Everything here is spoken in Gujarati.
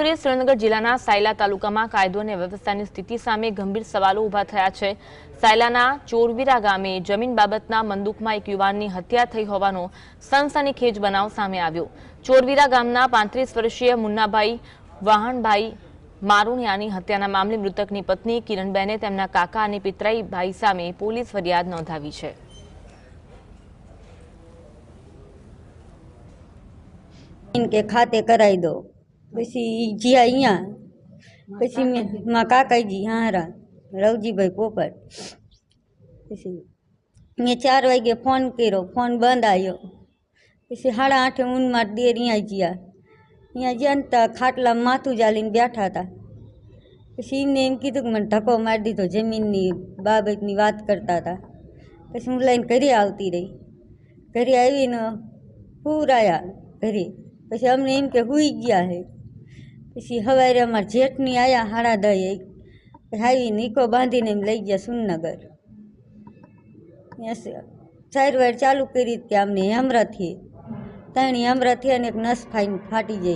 કરીએ સુરેન્દ્રનગર જિલ્લાના સાયલા તાલુકામાં કાયદો અને વ્યવસ્થાની સ્થિતિ સામે ગંભીર સવાલો ઊભા થયા છે. સાયલાના ચોરવીરા ગામે જમીન બાબતના મંદુકમાં એક યુવાનની હત્યા થઈ હોવાનો સનસનીખેજ બનાવ સામે આવ્યો. ચોરવીરા ગામના પાંત્રીસ વર્ષીય મુન્નાભાઈ વાહણભાઈ મારુણિયાની હત્યાના મામલે મૃતકની પત્ની કિરણબેને તેમના કાકા અને પિતરાઈ ભાઈ સામે પોલીસ ફરિયાદ નોંધાવી છે. કે ખાતે કરાવી દો. પછી જ્યાં અહીંયા. પછી મેં મા કાકાજી હારા રવજીભાઈ પોપટ. પછી મેં ચાર વાગે ફોન કર્યો, ફોન બંધ આવ્યો પછી સાડા આઠે ઊનમાં દેર અહીંયા ગયા અહીંયા ગયા ને ત્યાં ખાટલામાં માથું ચાલીને બેઠા હતા પછી એમને એમ કીધું કે મને ધક્કો મારી દીધો, જમીનની બાબતની વાત કરતા હતા પછી હું લઈને ઘરે આવતી રહી. ઘરે આવીને પૂરાયા ઘરે. પછી અમને એમ કે હુઈ ગયા હે. પછી સવારે અમારા જેઠની આયા હાડા દઈ હાવી નીકો બાંધીને એમ લઈ ગયા સુનનગર સારવાર ચાલુ કરી કે અમને હેમરાથી ત્રણે હેમરાથી અને એક નસ ફાઈને ફાટી છે